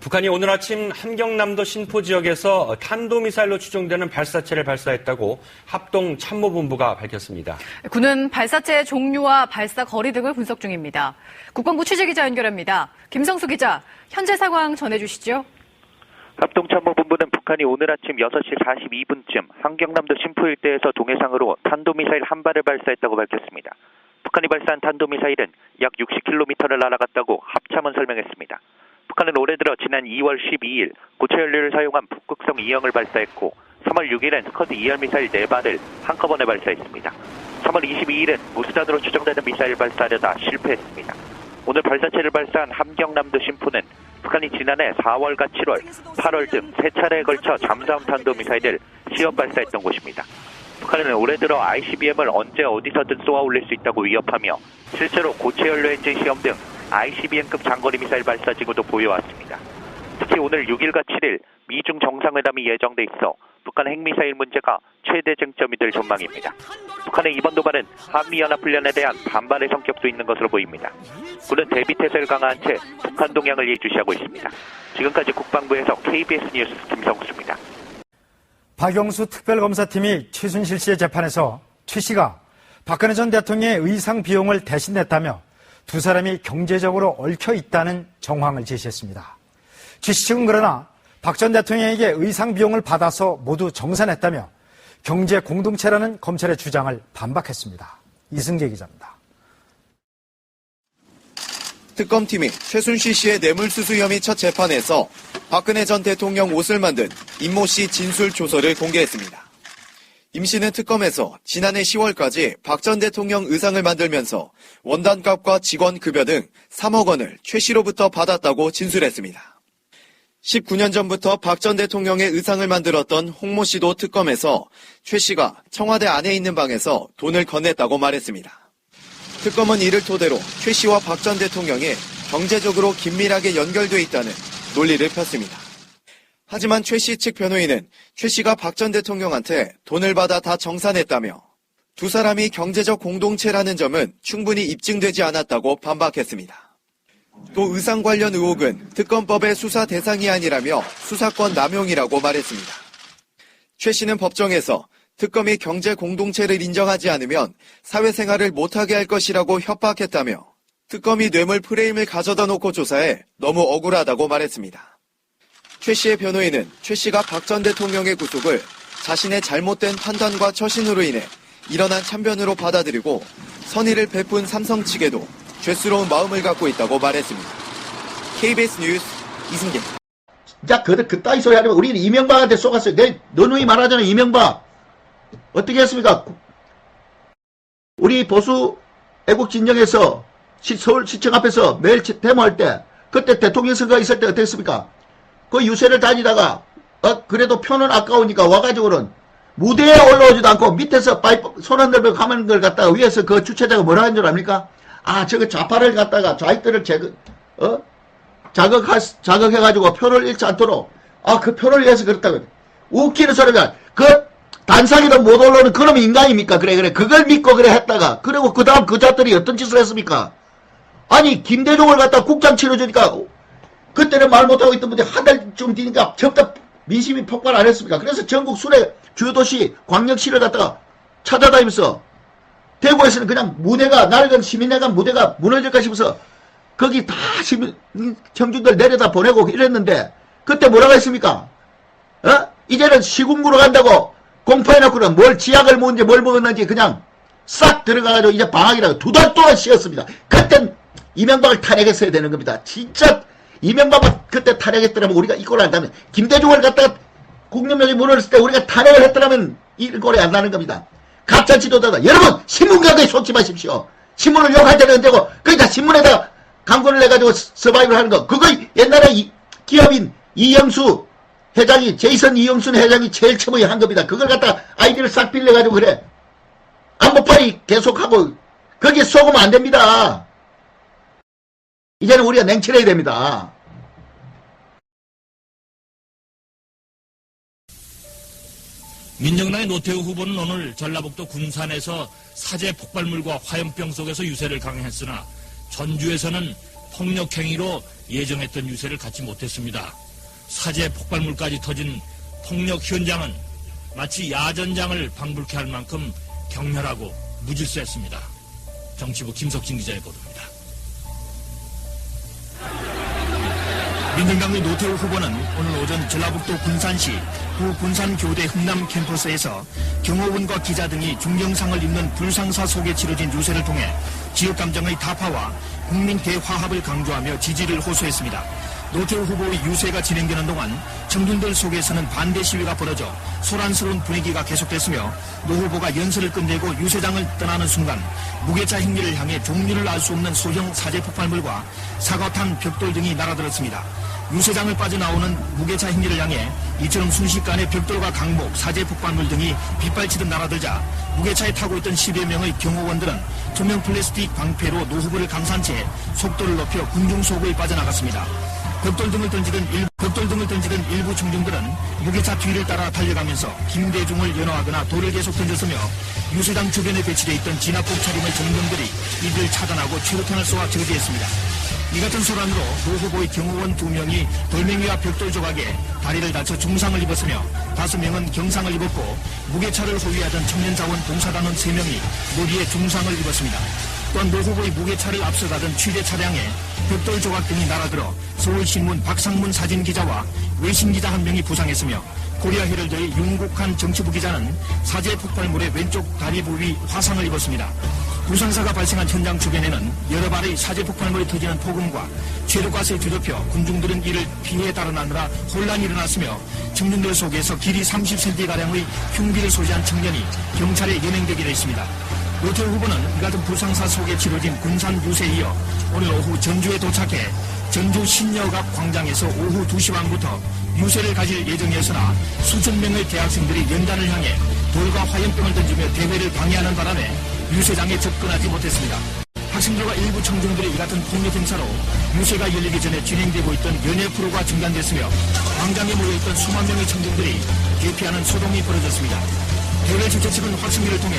북한이 오늘 아침 함경남도 신포 지역에서 탄도미사일로 추정되는 발사체를 발사했다고 합동 참모본부가 밝혔습니다. 군은 발사체의 종류와 발사 거리 등을 분석 중입니다. 국방부 취재기자 연결합니다. 김성수 기자, 현재 상황 전해주시죠. 합동참모본부는 북한이 오늘 아침 6시 42분쯤 함경남도 신포 일대에서 동해상으로 탄도미사일 한 발을 발사했다고 밝혔습니다. 북한이 발사한 탄도미사일은 약 60km를 날아갔다고 합참은 설명했습니다. 지난 2월 12일 고체 연료를 사용한 북극성 2형을 발사했고 3월 6일엔 스커드 2열 미사일 4발을 한꺼번에 발사했습니다. 3월 22일은 무수단으로 추정되는 미사일 발사하려다 실패했습니다. 오늘 발사체를 발사한 함경남도 신포는 북한이 지난해 4월과 7월, 8월 등 세 차례에 걸쳐 잠수함 탄도 미사일을 시험 발사했던 곳입니다. 북한은 올해 들어 ICBM을 언제 어디서든 쏘아 올릴 수 있다고 위협하며 실제로 고체 연료 엔진 시험 등 ICBM급 장거리 미사일 발사 징후도 보여왔습니다. 특히 오늘 6일과 7일 미중 정상회담이 예정돼 있어 북한 핵미사일 문제가 최대 쟁점이 될 전망입니다. 북한의 이번 도발은 한미연합훈련에 대한 반발의 성격도 있는 것으로 보입니다. 군은 대비태세를 강화한 채 북한 동향을 예주시하고 있습니다. 지금까지 국방부에서 KBS 뉴스 김성수입니다. 박영수 특별검사팀이 최순실 씨의 재판에서 최 씨가 박근혜 전 대통령의 의상 비용을 대신 냈다며 두 사람이 경제적으로 얽혀 있다는 정황을 제시했습니다. 최씨 측은 그러나 박 전 대통령에게 의상 비용을 받아서 모두 정산했다며 경제 공동체라는 검찰의 주장을 반박했습니다. 이승재 기자입니다. 특검팀이 최순실 씨의 뇌물수수 혐의 첫 재판에서 박근혜 전 대통령 옷을 만든 임모 씨 진술 조서를 공개했습니다. 임 씨는 특검에서 지난해 10월까지 박 전 대통령 의상을 만들면서 원단값과 직원 급여 등 3억 원을 최 씨로부터 받았다고 진술했습니다. 19년 전부터 박 전 대통령의 의상을 만들었던 홍모 씨도 특검에서 최 씨가 청와대 안에 있는 방에서 돈을 건넸다고 말했습니다. 특검은 이를 토대로 최 씨와 박 전 대통령이 경제적으로 긴밀하게 연결돼 있다는 논리를 폈습니다. 하지만 최 씨 측 변호인은 최 씨가 박 전 대통령한테 돈을 받아 다 정산했다며 두 사람이 경제적 공동체라는 점은 충분히 입증되지 않았다고 반박했습니다. 또 의상 관련 의혹은 특검법의 수사 대상이 아니라며 수사권 남용이라고 말했습니다. 최 씨는 법정에서 특검이 경제 공동체를 인정하지 않으면 사회생활을 못하게 할 것이라고 협박했다며 특검이 뇌물 프레임을 가져다 놓고 조사해 너무 억울하다고 말했습니다. 최 씨의 변호인은 최 씨가 박 전 대통령의 구속을 자신의 잘못된 판단과 처신으로 인해 일어난 참변으로 받아들이고 선의를 베푼 삼성 측에도 죄스러운 마음을 갖고 있다고 말했습니다. KBS 뉴스 이승재. 자, 그, 그따위 소리 하려면 우리는 이명박한테 쏘갔어요. 내, 너누이 말하잖아, 이명박. 어떻게 했습니까? 우리 보수 애국 진영에서 시- 서울 시청 앞에서 매일 치- 데모할 때, 그때 대통령 선거가 있을 때 어땠습니까? 그 유세를 다니다가, 어, 그래도 표는 아까우니까 와가지고는 무대에 올라오지도 않고 밑에서 파이프, 손 흔들며 가는 걸 갖다가 위에서 그 주최자가 뭐라 하는 줄 압니까? 아, 저거 좌파를 갖다가 좌익들을 제거, 어? 자극하, 자극해가지고 표를 잃지 않도록, 아, 그 표를 위해서 그렇다고. 웃기는 소리가, 그, 단상에도 못 올라오는 그놈 인간입니까? 그래, 그래. 그걸 믿고 그래 했다가, 그리고 그 다음 그 자들이 어떤 짓을 했습니까? 아니, 김대중을 갖다 국장 치러주니까, 그때는 말 못하고 있던 분들이 한 달쯤 뒤니까 전부 다 민심이 폭발 안 했습니까? 그래서 전국 순회 주요도시 광역시를 갖다가 찾아다니면서 대구에서는 그냥 무대가 낡은 시민회관 무대가 무너질까 싶어서 거기 다 시민 청중들 내려다 보내고 이랬는데 그때 뭐라고 했습니까? 어? 이제는 시군구로 간다고 공포해놓고는 뭘 지약을 먹은지 뭘 먹었는지 그냥 싹 들어가가지고 이제 방학이라고 두 달 동안 쉬었습니다. 그땐 이명박을 탄핵했어야 되는 겁니다. 진짜 이명박을 그때 탄핵했더라면 우리가 이 꼴을 안다면 김대중을 갖다가 국민명이 무너졌을 때 우리가 탄핵을 했더라면 이 꼴이 안 나는 겁니다. 가짜 지도자다. 여러분 신문가에 쏟지 마십시오. 신문을 욕할 때는 안 되고 그러니까 신문에다가 광고를 내가지고 서바이벌 하는 거 그거 옛날에 이 기업인 이영수 회장이 제이슨 이영순 회장이 제일 처음에 한 겁니다. 그걸 갖다가 아이디를 싹 빌려가지고 그래. 안보파이 계속하고 거기에 속으면 안 됩니다. 이제는 우리가 냉철해야 됩니다. 민정당의 노태우 후보는 오늘 전라북도 군산에서 사제 폭발물과 화염병 속에서 유세를 강행했으나 전주에서는 폭력행위로 예정했던 유세를 갖지 못했습니다. 사제 폭발물까지 터진 폭력 현장은 마치 야전장을 방불케 할 만큼 격렬하고 무질서했습니다. 정치부 김석진 기자의 보도입니다. 민정당의 노태우 후보는 오늘 오전 전라북도 군산시 구 군산교대 흥남 캠퍼스에서 경호원과 기자 등이 중경상을 입는 불상사 속에 치러진 유세를 통해 지역 감정의 타파와 국민 대화합을 강조하며 지지를 호소했습니다. 노태우 후보의 유세가 진행되는 동안 청중들 속에서는 반대 시위가 벌어져 소란스러운 분위기가 계속됐으며 노 후보가 연설을 끝내고 유세장을 떠나는 순간 무게차 행리를 향해 종류를 알 수 없는 소형 사제 폭발물과 사과탄 벽돌 등이 날아들었습니다. 유세장을 빠져나오는 무게차 행리를 향해 이처럼 순식간에 벽돌과 강목, 사제 폭발물 등이 빗발치듯 날아들자 무게차에 타고 있던 10여 명의 경호원들은 투명 플라스틱 방패로 노 후보를 감싼 채 속도를 높여 군중 속을 빠져나갔습니다. 벽돌 등을 던지던 일부, 벽돌 등을 던지던 일부 청중들은 무게차 뒤를 따라 달려가면서 김대중을 연호하거나 돌을 계속 던졌으며 유세장 주변에 배치되어 있던 진압복 차림의 정병들이 이들 차단하고 최루탄을 쏘아 저지했습니다. 이 같은 소란으로 노 후보의 경호원 두 명이 돌멩이와 벽돌 조각에 다리를 다쳐 중상을 입었으며 다섯 명은 경상을 입었고 무게차를 소유하던 청년자원 봉사단원 세 명이 머리에 중상을 입었습니다. 또한 노 후보의 무게차를 앞서가던 취재 차량에 벽돌 조각 등이 날아들어 서울신문 박상문 사진 기자와 외신 기자 한 명이 부상했으며 헤럴드의 윤국한 정치부 기자는 사제 폭발물의 왼쪽 다리 부위 화상을 입었습니다. 부상사가 발생한 현장 주변에는 여러 발의 사제 폭발물이 터지는 폭음과 최루가스에 뒤덮여 군중들은 이를 피해 달아나느라 혼란이 일어났으며 청년들 속에서 길이 30cm가량의 흉기를 소지한 청년이 경찰에 연행되기도 했습니다. 노태우 후보는 이 같은 부상사 속에 치러진 군산 유세에 이어 오늘 오후 전주에 도착해 전주 신여갑 광장에서 오후 2시 반부터 유세를 가질 예정이었으나 수천 명의 대학생들이 연단을 향해 돌과 화염병을 던지며 대회를 방해하는 바람에 유세장에 접근하지 못했습니다. 학생들과 일부 청중들의 이 같은 폭력 행사로 유세가 열리기 전에 진행되고 있던 연예 프로가 중단됐으며 광장에 모여있던 수만 명의 청중들이 대피하는 소동이 벌어졌습니다. 대회 주최 측은 학생들을 통해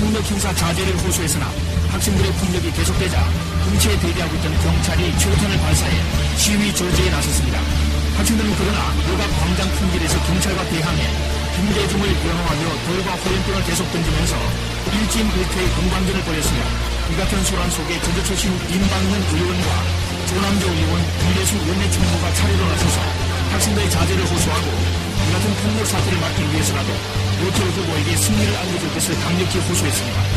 폭력 행사 자제를 호소했으나 학생들의 폭력이 계속되자 근처에 대기하고 있던 경찰이 최루탄을 발사해 시위 저지에 나섰습니다. 학생들은 그러나 요각 광장 풍길에서 경찰과 대항해 김대중을 연호하며 돌과 화염병을 계속 던지면서 일진일퇴의 공방전을 벌였으며 이 같은 소란 속에 전주 출신 임방문 의원과 조남조 의원, 김대수 원내 총무가 차례로 나서서 학생들의 자제를 호소하고 이 같은 폭력 사태를 막기 위해서라도 노태우 후보에게 승리를 안겨줄 것을 강력히 호소했습니다.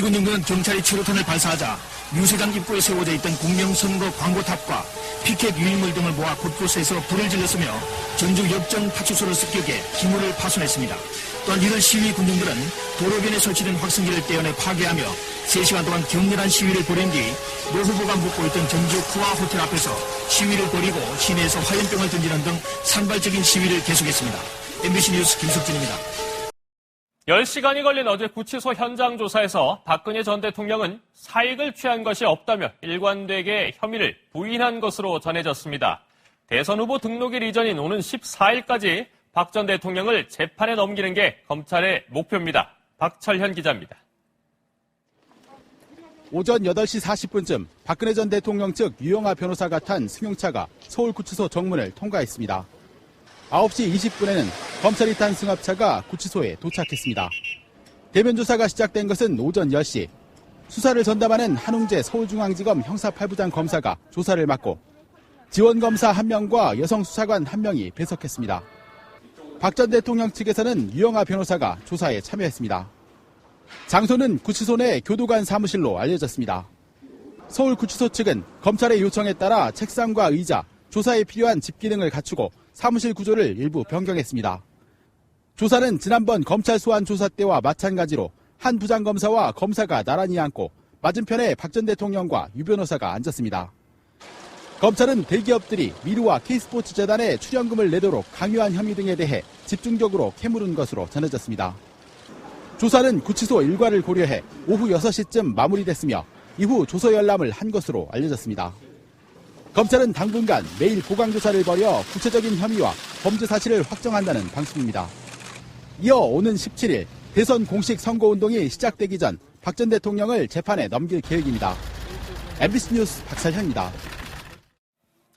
시위군중들은 경찰이 최루탄을 발사하자 유세장 입구에 세워져 있던 공명선거 광고탑과 피켓 유인물 등을 모아 곳곳에서 불을 질렀으며 전주 역정 파출소를 습격해 기물을 파손했습니다. 또한 이들 시위 군중들은 도로변에 설치된 확성기를 떼어내 파괴하며 3시간 동안 격렬한 시위를 벌인 뒤 노 후보가 묵고 있던 전주 쿠아 호텔 앞에서 시위를 벌이고 시내에서 화염병을 던지는 등 산발적인 시위를 계속했습니다. MBC 뉴스 김석진입니다. 10시간이 걸린 어제 구치소 현장 조사에서 박근혜 전 대통령은 사익을 취한 것이 없다며 일관되게 혐의를 부인한 것으로 전해졌습니다. 대선 후보 등록일 이전인 오는 14일까지 박 전 대통령을 재판에 넘기는 게 검찰의 목표입니다. 박철현 기자입니다. 오전 8시 40분쯤 박근혜 전 대통령 측 유영아 변호사가 탄 승용차가 서울구치소 정문을 통과했습니다. 9시 20분에는 검찰이 탄 승합차가 구치소에 도착했습니다. 대면 조사가 시작된 것은 오전 10시. 수사를 전담하는 한웅재 서울중앙지검 형사 8부장 검사가 조사를 맡고 지원 검사 1명과 여성 수사관 1명이 배석했습니다. 박 전 대통령 측에서는 유영아 변호사가 조사에 참여했습니다. 장소는 구치소 내 교도관 사무실로 알려졌습니다. 서울구치소 측은 검찰의 요청에 따라 책상과 의자, 조사에 필요한 집기 등을 갖추고 사무실 구조를 일부 변경했습니다. 조사는 지난번 검찰 소환 조사 때와 마찬가지로 한 부장검사와 검사가 나란히 앉고 맞은편에 박 전 대통령과 유 변호사가 앉았습니다. 검찰은 대기업들이 미르와 K스포츠 재단에 출연금을 내도록 강요한 혐의 등에 대해 집중적으로 캐물은 것으로 전해졌습니다. 조사는 구치소 일과를 고려해 오후 6시쯤 마무리됐으며 이후 조서 열람을 한 것으로 알려졌습니다. 검찰은 당분간 매일 보강조사를 벌여 구체적인 혐의와 범죄 사실을 확정한다는 방침입니다. 이어 오는 17일 대선 공식 선거운동이 시작되기 전 박 전 대통령을 재판에 넘길 계획입니다. MBC 뉴스 박살현입니다.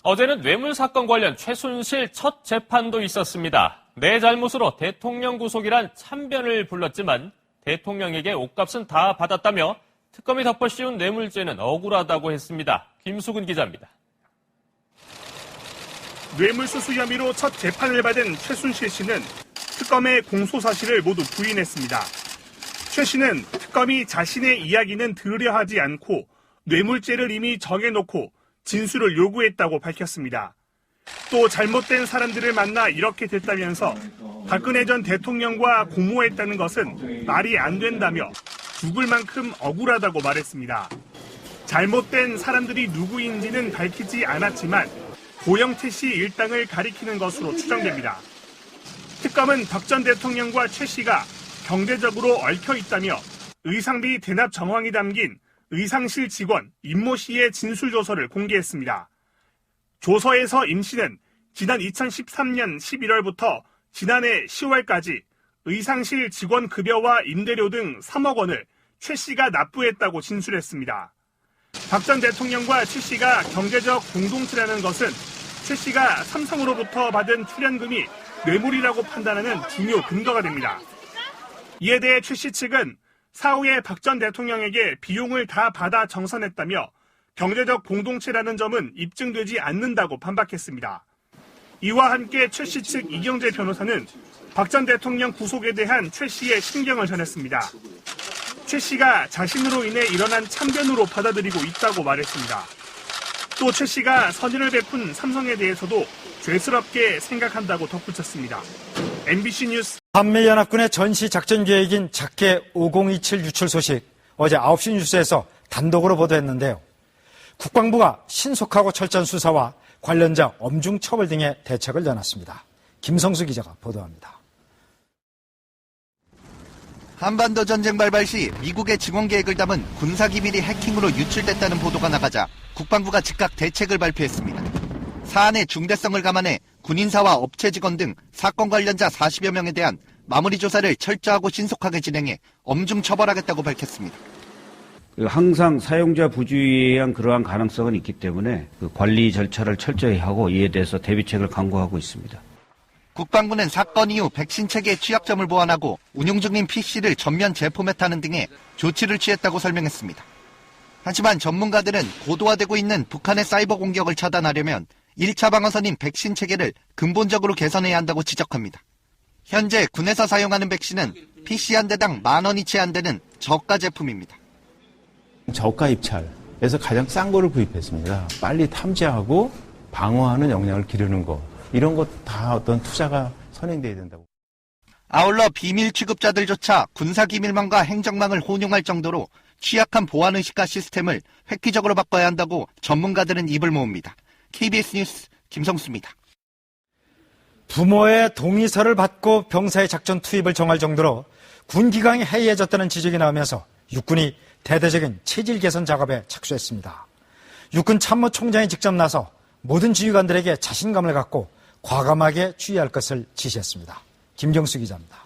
어제는 뇌물 사건 관련 최순실 첫 재판도 있었습니다. 내 잘못으로 대통령 구속이란 참변을 불렀지만 대통령에게 옷값은 다 받았다며 특검이 덮어씌운 뇌물죄는 억울하다고 했습니다. 김수근 기자입니다. 뇌물수수 혐의로 첫 재판을 받은 최순실 씨는 특검의 공소 사실을 모두 부인했습니다. 최 씨는 특검이 자신의 이야기는 들으려 하지 않고 뇌물죄를 이미 정해놓고 진술을 요구했다고 밝혔습니다. 또 잘못된 사람들을 만나 이렇게 됐다면서 박근혜 전 대통령과 공모했다는 것은 말이 안 된다며 죽을 만큼 억울하다고 말했습니다. 잘못된 사람들이 누구인지는 밝히지 않았지만 고영태 씨 일당을 가리키는 것으로 추정됩니다. 특검은 박 전 대통령과 최 씨가 경제적으로 얽혀 있다며 의상비 대납 정황이 담긴 의상실 직원 임모 씨의 진술 조서를 공개했습니다. 조서에서 임 씨는 지난 2013년 11월부터 지난해 10월까지 의상실 직원 급여와 임대료 등 3억 원을 최 씨가 납부했다고 진술했습니다. 박 전 대통령과 최 씨가 경제적 공동체라는 것은 최 씨가 삼성으로부터 받은 출연금이 뇌물이라고 판단하는 중요 근거가 됩니다. 이에 대해 최 씨 측은 사후에 박 전 대통령에게 비용을 다 받아 정산했다며 경제적 공동체라는 점은 입증되지 않는다고 반박했습니다. 이와 함께 최 씨 측 이경재 변호사는 박 전 대통령 구속에 대한 최 씨의 신경을 전했습니다. 최 씨가 자신으로 인해 일어난 참변으로 받아들이고 있다고 말했습니다. 또 최 씨가 선의를 베푼 삼성에 대해서도 죄스럽게 생각한다고 덧붙였습니다. MBC 뉴스 한미연합군의 전시 작전 계획인 작계 5027 유출 소식 어제 9시 뉴스에서 단독으로 보도했는데요. 국방부가 신속하고 철저한 수사와 관련자 엄중 처벌 등의 대책을 내놨습니다. 김성수 기자가 보도합니다. 한반도 전쟁 발발 시 미국의 증원 계획을 담은 군사 기밀이 해킹으로 유출됐다는 보도가 나가자 국방부가 즉각 대책을 발표했습니다. 사안의 중대성을 감안해 군인사와 업체 직원 등 사건 관련자 40여 명에 대한 마무리 조사를 철저하고 신속하게 진행해 엄중 처벌하겠다고 밝혔습니다. 그 항상 사용자 부주의에 의한 그러한 가능성은 있기 때문에 그 관리 절차를 철저히 하고 이에 대해서 대비책을 강구하고 있습니다. 국방부는 사건 이후 백신 체계의 취약점을 보완하고 운용 중인 PC를 전면 재포맷하는 등의 조치를 취했다고 설명했습니다. 하지만 전문가들은 고도화되고 있는 북한의 사이버 공격을 차단하려면 1차 방어선인 백신 체계를 근본적으로 개선해야 한다고 지적합니다. 현재 군에서 사용하는 백신은 PC 한 대당 만 원이 채 안 되는 저가 제품입니다. 저가 입찰에서 가장 싼 거를 구입했습니다. 빨리 탐지하고 방어하는 역량을 기르는 거. 이런 것 다 어떤 투자가 선행돼야 된다고. 아울러 비밀 취급자들조차 군사기밀망과 행정망을 혼용할 정도로 취약한 보안의식과 시스템을 획기적으로 바꿔야 한다고 전문가들은 입을 모읍니다. KBS 뉴스 김성수입니다. 부모의 동의서를 받고 병사의 작전 투입을 정할 정도로 군 기강이 해이해졌다는 지적이 나오면서 육군이 대대적인 체질 개선 작업에 착수했습니다. 육군 참모총장이 직접 나서 모든 지휘관들에게 자신감을 갖고 과감하게 주의할 것을 지시했습니다. 김경수 기자입니다.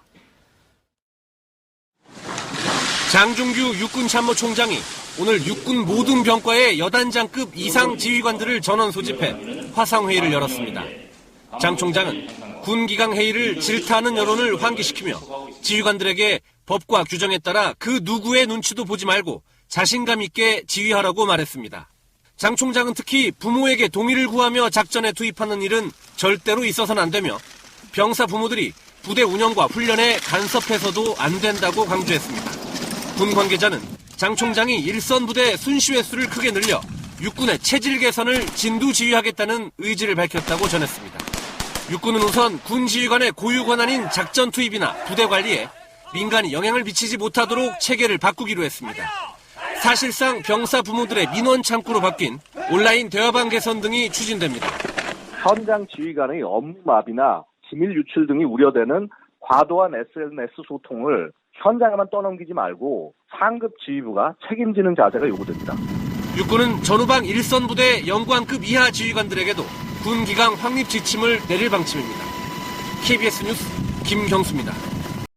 장중규 육군 참모총장이 오늘 육군 모든 병과의 여단장급 이상 지휘관들을 전원 소집해 화상회의를 열었습니다. 장 총장은 군 기강 회의를 질타하는 여론을 환기시키며 지휘관들에게 법과 규정에 따라 그 누구의 눈치도 보지 말고 자신감 있게 지휘하라고 말했습니다. 장 총장은 특히 부모에게 동의를 구하며 작전에 투입하는 일은 절대로 있어서는 안 되며 병사 부모들이 부대 운영과 훈련에 간섭해서도 안 된다고 강조했습니다. 군 관계자는 장 총장이 일선 부대 순시 횟수를 크게 늘려 육군의 체질 개선을 진두 지휘하겠다는 의지를 밝혔다고 전했습니다. 육군은 우선 군 지휘관의 고유 권한인 작전 투입이나 부대 관리에 민간이 영향을 미치지 못하도록 체계를 바꾸기로 했습니다. 사실상 병사 부모들의 민원 창구로 바뀐 온라인 대화방 개선 등이 추진됩니다. 현장 지휘관의 업무 마비나 기밀 유출 등이 우려되는 과도한 SNS 소통을 현장에만 떠넘기지 말고 상급 지휘부가 책임지는 자세가 요구됩니다. 육군은 전후방 1선 부대 연구관급 이하 지휘관들에게도 군 기강 확립 지침을 내릴 방침입니다. KBS 뉴스 김경수입니다.